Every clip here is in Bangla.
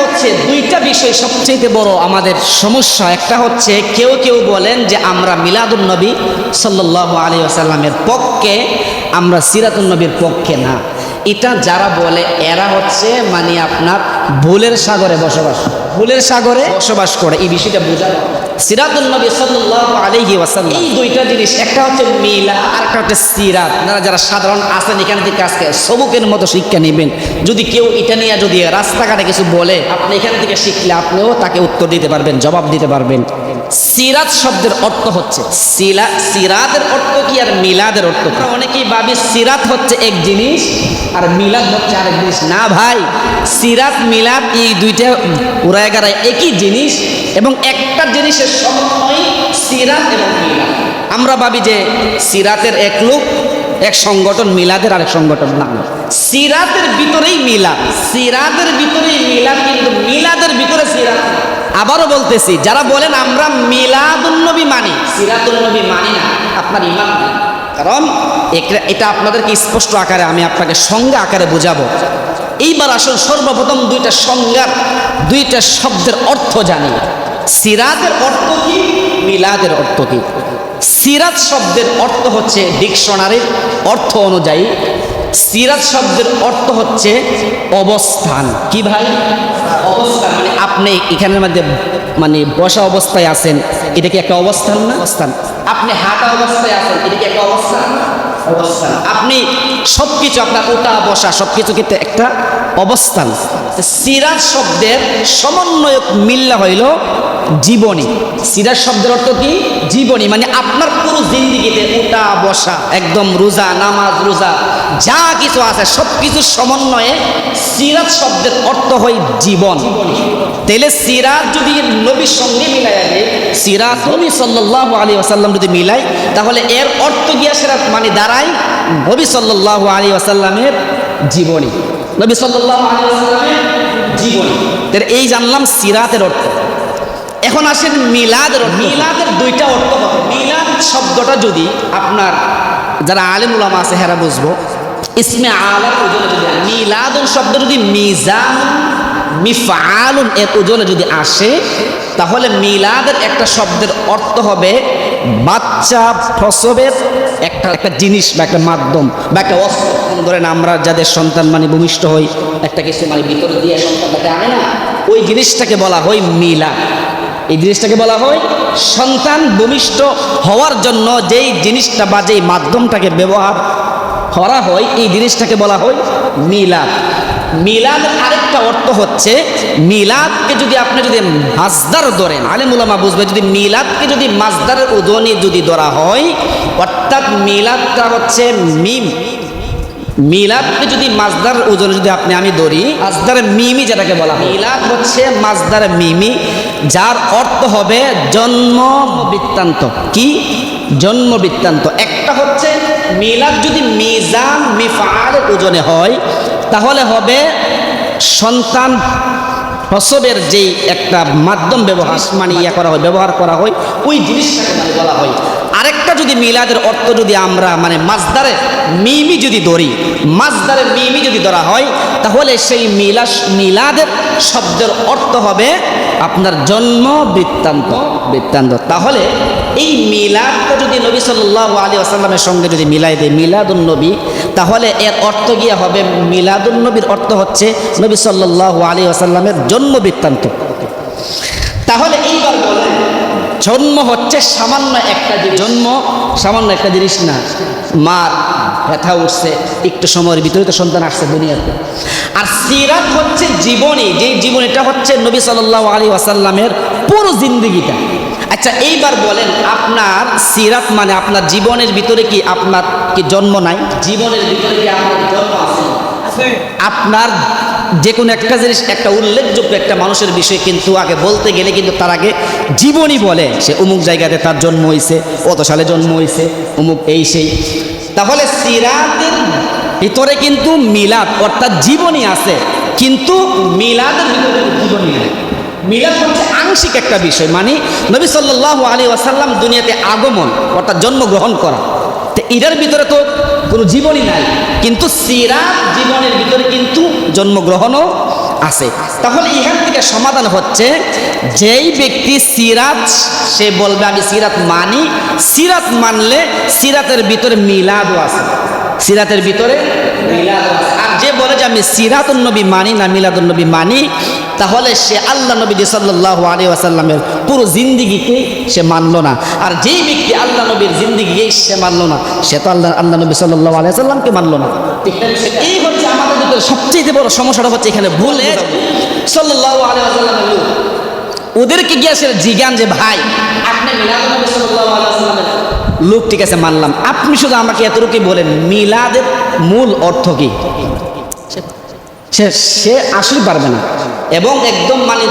হচ্ছে দুইটা বিষয় সবচেয়ে বড় আমাদের সমস্যা। একটা হচ্ছে কেউ কেউ বলেন যে আমরা মিলাদুল নবী সাল্লাহ আলী আসাল্লামের পক্ষে, আমরা সিরাতুল নবীর পক্ষে না। এটা যারা বলে, এরা হচ্ছে মানে আপনার ভুলের সাগরে বসবাস ভুলের সাগরে বসবাস করে। এই বিষয়টা বোঝা সিরাতুল নবী সাল্লাল্লাহু আলাইহি ওয়াসাল্লাম। এই দুইটা জিনিস, একটা হচ্ছে মিলা আর একটা হচ্ছে সিরাত। আপনারা যারা সাধারণ আছেন, এখান থেকে আজকে সবুকের মতো শিক্ষা নেবেন। যদি কেউ এটা নিয়ে যদি রাস্তাঘাটে কিছু বলে, আপনি এখান থেকে শিখলে আপনিও তাকে উত্তর দিতে পারবেন, জবাব দিতে পারবেন। সিরাত শব্দের অর্থ হচ্ছে, সিলা, সিরাতের অর্থ কি আর মিলাদের অর্থ অনেকেই ভাবি সিরাত হচ্ছে এক জিনিস আর মিলাদ হচ্ছে আরেক জিনিস। না ভাই, সিরাত, মিলাদ এই দুইটা উড়ায় একই জিনিস এবং একটা জিনিসের সমন্বয় সিরাত এবং মিলাদ। আমরা ভাবি যে সিরাতের এক লোক, এক সংগঠন, মিলাদের আরেক সংগঠন, না। সিরাতের ভিতরেই মিলাদ। সিরাতের ভিতরেই মিলাদ, কিন্তু মিলাদের ভিতরে সিরাত আবারও বলতেছি, যারা বলেন আমরা মিলাদুন্নবী মানি, সিরাতুন্নবী মানি না, আপনার ইমান কারণ এটা আপনাদেরকে স্পষ্ট আকারে, আমি আপনাকে সঙ্গে আকারে বোঝাবো। এইবার আসল সর্বপ্রথম দুইটা সংজ্ঞার, দুইটা শব্দের অর্থ জানি। সিরাতের অর্থ কি? মিলাদের অর্থ কি? সিরাত শব্দের অর্থ হচ্ছে ডিকশনারির অর্থ অনুযায়ী। সিরাত শব্দের অর্থ হচ্ছে অবস্থান। কি ভাই? অবস্থান মানে আপনি এখানের মধ্যে মানে বসা অবস্থায় আছেন, এটা কি একটা অবস্থান না? অবস্থান। আপনি হাঁটা অবস্থায় আছেন, এটা কি একটা অবস্থান? অবস্থান। আপনি সব কিছু আপনার ওটা বসা সব কিছু কিন্তু একটা অবস্থান। তো সিরাত শব্দের সমন্বয়ক মিল্লা হইল জীবনী। সিরাত শব্দের অর্থ কি? জীবনী মানে আপনার পুরো জিন্দিগিতে উঠা, বসা, একদম রোজা, নামাজ, রোজা, যা কিছু আছে সব কিছুর সমন্বয়ে সিরাজ শব্দের অর্থ হয় জীবন। তাহলে সিরাত যদি নবীর সঙ্গে মিলাই আগে সিরাত নবী সাল্লাল্লাহু আলাইহি ওয়াসাল্লাম যদি মিলাই তাহলে এর অর্থ গিয়া সিরাত? মানে দাঁড়ায় নবী সাল্লাল্লাহু আলাইহি ওয়াসাল্লামের জীবনী। নবী সাল্লাল্লাহু আলাইহি ওয়াসাল্লামের জীবনী। তাহলে এই জানলাম সিরাতের অর্থ। এখন আসেন মিলাদের মিলাদের দুইটা অর্থ হবে। মিলাদ শব্দটা যদি আপনার যারা আলেম উলামা আছে হেরা বুঝব। ইসমে আসে, মিলাদুন শব্দ যদি মিজান মিফআলুন, এর ওজনে যদি আসে, তাহলে মিলাদের একটা শব্দের অর্থ হবে বাচ্চা প্রসবের একটা একটা জিনিস বা একটা মাধ্যম বা একটা অস্ত্র। ধরেন আমরা যাদের সন্তান মানে ভূমিষ্ঠ হই, একটা কিছু মানে ভিতরে দিয়ে সন্তানটাকে আনে না, ওই জিনিসটাকে বলা হয় মিলা এই জিনিসটাকে বলা হয় সন্তান ভূমিষ্ঠ হওয়ার জন্য যেই জিনিসটা বা যেই মাধ্যমটাকে ব্যবহার করা হয়, এই জিনিসটাকে বলা হয় মিলাদ। মিলাদ আরেকটা অর্থ হচ্ছে, মিলাদকে যদি আপনি যদি মাজদার ধরেন আলেমুলামা বুঝবে, যদি মিলাদকে যদি মাজদারের ওজনে যদি ধরা হয়, অর্থাৎ মিলাদটা হচ্ছে মিম। মিলাদকে যদি মাজদার ওজনে যদি আপনি, আমি ধরি মাজদার মিমি যেটাকে বলা মিলাদ হচ্ছে মাজদার মিমি, যার অর্থ হবে জন্ম বৃত্তান্ত। কি? জন্ম বৃত্তান্ত। একটা হচ্ছে, মিলাদ যদি মিজান মিফার ওজনে হয় তাহলে হবে সন্তান প্রসবের যেই একটা মাধ্যম ব্যবহার মানে ইয়া করা হয়, ব্যবহার করা হয়, ওই জিনিসটাকে মানে বলা হয়। আরেকটা যদি মিলাদের অর্থ যদি আমরা মানে মাজদারে মিমি যদি ধরি মাজদারে মিমি যদি ধরা হয়, তাহলে সেই মিলাস, মিলাদের শব্দের অর্থ হবে আপনার জন্ম, বৃত্তান্ত বৃত্তান্ত। তাহলে এই মিলাদটা যদি নবী সাল্লাল্লাহু আলী আসাল্লামের সঙ্গে যদি মিলাই দেয়, মিলাদুন নবী তাহলে এর অর্থ গিয়া হবে মিলাদুন নবীর অর্থ হচ্ছে নবী সাল্লাল্লাহু আলী আসাল্লামের জন্ম বৃত্তান্ত। তাহলে এইবার বলেন, জন্ম হচ্ছে সামান্য একটা জন্ম সামান্য একটা জিনিস না। মার ব্যথা উঠছে, একটু সময়ের ভিতরে তো সন্তান আসছে দুনিয়াতে। আর সিরাত হচ্ছে জীবনী, যেই জীবনীটা হচ্ছে নবী সাল্লাহ আলী ওয়াসাল্লামের পুরো জিন্দিগিটা। আচ্ছা এইবার বলেন আপনার সিরাত মানে আপনার জীবনের ভিতরে কি আপনার কি জন্ম নাই? জীবনের ভিতরে কি আপনার জন্ম আছে? আপনার যে কোনো একটা জিনিস একটা উল্লেখযোগ্য একটা মানুষের বিষয় কিন্তু আগে বলতে গেলে কিন্তু তার আগে জীবনী বলে সে অমুক জায়গাতে তার জন্ম হয়েছে অত সালে জন্ম হয়েছে অমুক এই সেই। তাহলে সিরাতের ভিতরে কিন্তু মিলাদ অর্থাৎ জীবনী আছে কিন্তু মিলাদের ভিতরে জীবনই নেই। মিলাদ হচ্ছে আংশিক একটা বিষয় মানে নবী সাল্লাল্লাহু আলী ওয়াসাল্লাম দুনিয়াতে আগমন, অর্থাৎ জন্মগ্রহণ করা। তো এটার ভিতরে তো কোনো জীবনই নাই, কিন্তু সিরাত জীবনের ভিতরে কিন্তু জন্মগ্রহণও আছে। তাহলে এখান থেকে সমাধান হচ্ছে, যেই ব্যক্তি সিরাত, সে বলবে, আমি সিরাত মানি। সিরাত মানলে সিরাতের ভিতরে মিলাদও আছে। সিরাতের ভিতরে মিলাদও আছে। আর যে বলে যে, আমি সিরাতুন নবী মানি না, মিলাদুন নবী মানি তাহলে সে আল্লাহ নবী সাল্লাল্লাহু আলাইহি ওয়াসাল্লামের পুরো জিন্দিগিকে সে মানলো না। আর যেই ব্যক্তি আল্লাহ নবীর জিন্দিগি সে মানলো না, সে তো আল্লাহ আল্লাহ নবী সাল্লাল্লাহু আলাইহি ওয়াসাল্লামকে মানলো না। এই হচ্ছে আমাদের ভিতরে সবচেয়ে বড় সমস্যাটা হচ্ছে এখানে ভুলে সাল্লাল্লাহু আলাইহি ওয়াসাল্লামের লোক। ওদেরকে গিয়ে সে জিজ্ঞান যে, ভাই, আপনি লোক, ঠিক আছে, মানলাম। আপনি শুধু আমাকে এতটুকুই বলেন, মিলাদের মূল অর্থ কি? সে সে আসলে পারবে না। এবং একদম মানে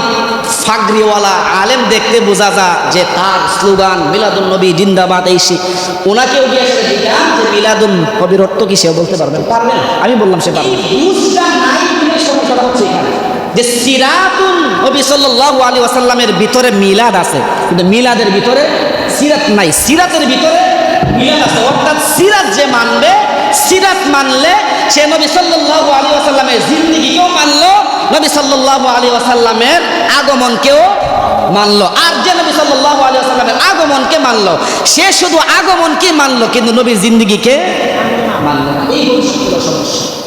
ফাগরিওয়ালা আলেম দেখতে বোঝা যা যে তার স্লোগান মিলাদুল নবী জিন্দাবাদ এই সে। ওনাকেও গিয়ে যে মিলাদুল নবীর অর্থ কি সেও বলতে পারবেন পারবেন আমি বললাম সে পারবে সমস্যাটা হচ্ছে এখানে। যে সিরাতুল নবী সাল্লাল্লাহু আলাইহি ওয়াসাল্লামের ভিতরে মিলাদ আছে কিন্তু মিলাদের ভিতরে সিরাত নাই। সিরাতের ভিতরে মিলাদ আছে। অর্থাৎ সিরাত যে মানবে সিরাত মানলে সে নবী সাল্লাহ আলী আসাল্লামের জিন্দিগিও মানলো, নবী সাল্লাহ আলী আসাল্লামের আগমনকেও মানলো আর যে নবী সাল্লাহ আলী আসাল্লামের আগমনকে মানলো, সে শুধু আগমনকে মানলো, কিন্তু নবীর জিন্দিগিকে মানলো। এই সমস্যা